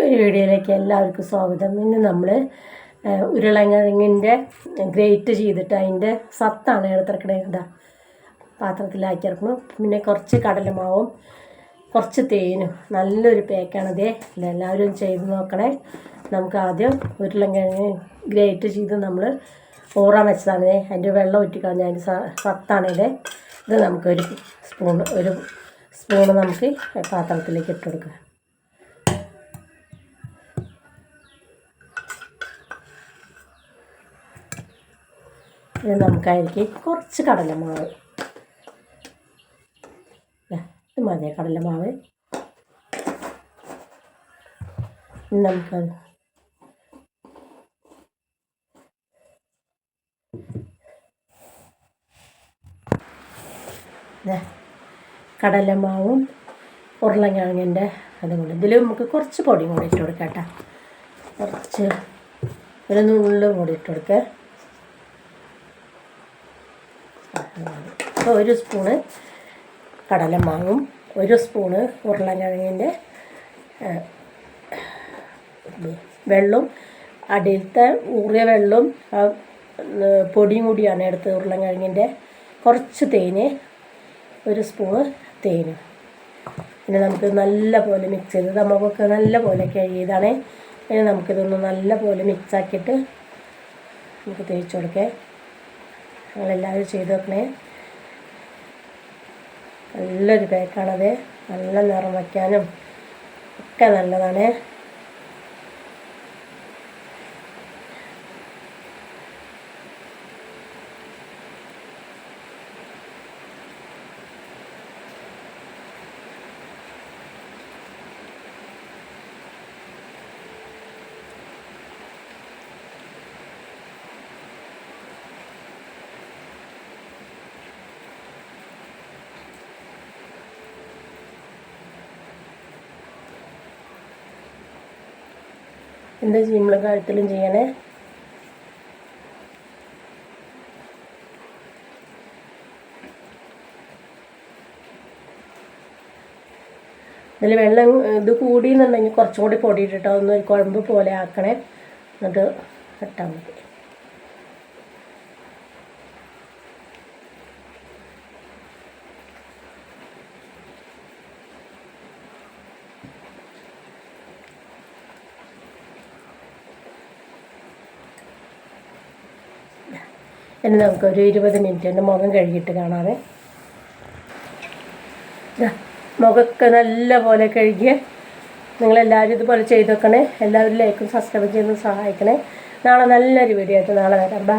പുതിയൊരു വീഡിയോയിലേക്ക് എല്ലാവർക്കും സ്വാഗതം. ഇന്ന് നമ്മൾ ഉരുളങ്കിഴങ്ങിന്റെ ഗ്രേറ്റ് ചെയ്തിട്ട് അതിന്റെ സത്താണ് എടുത്തിറക്കണത് ഇതാ പാത്രത്തിലാക്കി ഇറക്കണം പിന്നെ കുറച്ച് കടലമാവും കുറച്ച് തേനും. നല്ലൊരു പേക്കാണ് പേക്കാണിതേ എല്ലാവരും ചെയ്ത് നോക്കണേ. നമുക്ക് ആദ്യം ഉരുളങ്കിഴങ്ങ് ഗ്രേറ്റ് ചെയ്ത് നമ്മൾ ഊറാൻ വെച്ചതാണ് അതിന്റെ വെള്ളം ഒറ്റിക്കളഞ്ഞ അതിന്റെ സത്താണിത് ഇത്. നമുക്കൊരു സ്പൂൺ ഒരു സ്പൂണ് നമുക്ക് പാത്രത്തിലേക്ക് ഇട്ട് കൊടുക്കാം. ഇത് നമുക്കതിലേക്ക് കുറച്ച് കടലമാവ്. ഇത് മതി കടലമാവ്. നമുക്ക് കടലമാവും ഉരുളക്കിഴങ്ങിന്റെ അതും കൂടി. ഇതിൽ നമുക്ക് കുറച്ച് പൊടിയും കൂടി ഇട്ട് കൊടുക്കാം കേട്ടോ. കുറച്ച് ഒരു നുള്ളും കൂടി ഇട്ട് കൊടുക്കുക അപ്പോൾ ഒരു സ്പൂണ് കടലമാവും ഒരു സ്പൂണ് ഉരുളക്കിഴങ്ങിന്റെ വെള്ളം അടിയിലത്തെ ഊറിയ വെള്ളം പൊടിയും കൂടിയാണ് എടുത്തത് ഉരുളക്കിഴങ്ങിന്റെ കുറച്ച് തേന് ഒരു സ്പൂണ് തേന്. പിന്നെ നമുക്ക് നല്ല പോലെ മിക്സ് ചെയ്ത് നമുക്കൊക്കെ നല്ല പോലെ കഴിയതാണ് പിന്നെ നമുക്കിതൊന്ന് നല്ല പോലെ മിക്സാക്കിയിട്ട് നമുക്ക് തേച്ച് കൊടുക്കേ. നിങ്ങളെല്ലാവരും ചെയ്ത് നോക്കണേ. നല്ലൊരു പാക്കാണത്. നല്ല നിറം വയ്ക്കാനും ഒക്കെ നല്ലതാണ്. എന്താ ചെയ്യുമ്പോൾ കഴുത്തിലും ചെയ്യണേ? ഇതിൽ വെള്ളം ഇത് കൂടിയെന്നുണ്ടെങ്കിൽ കുറച്ചും കൂടി പൊടിയിട്ടിട്ടോ ഒന്ന് കുഴമ്പ് പോലെ ആക്കണേ. എന്നിട്ട് ഇട്ടാൽ മതി. ഇനി നമുക്കൊരു ഇരുപത് മിനിറ്റ് എന്റെ മുഖം കഴുകിയിട്ട് കാണാവേ. ദാ, മുഖമൊക്കെ നല്ല പോലെ കഴുകിയ. നിങ്ങളെല്ലാവരും ഇതുപോലെ ചെയ്ത് വെക്കണേ എല്ലാവരും ലൈക്കും സബ്സ്ക്രൈബ് ചെയ്യുന്ന സഹായിക്കണേ. നാളെ നല്ലൊരു വീഡിയോ ആയിട്ട് നാളെ വരാം. ബാ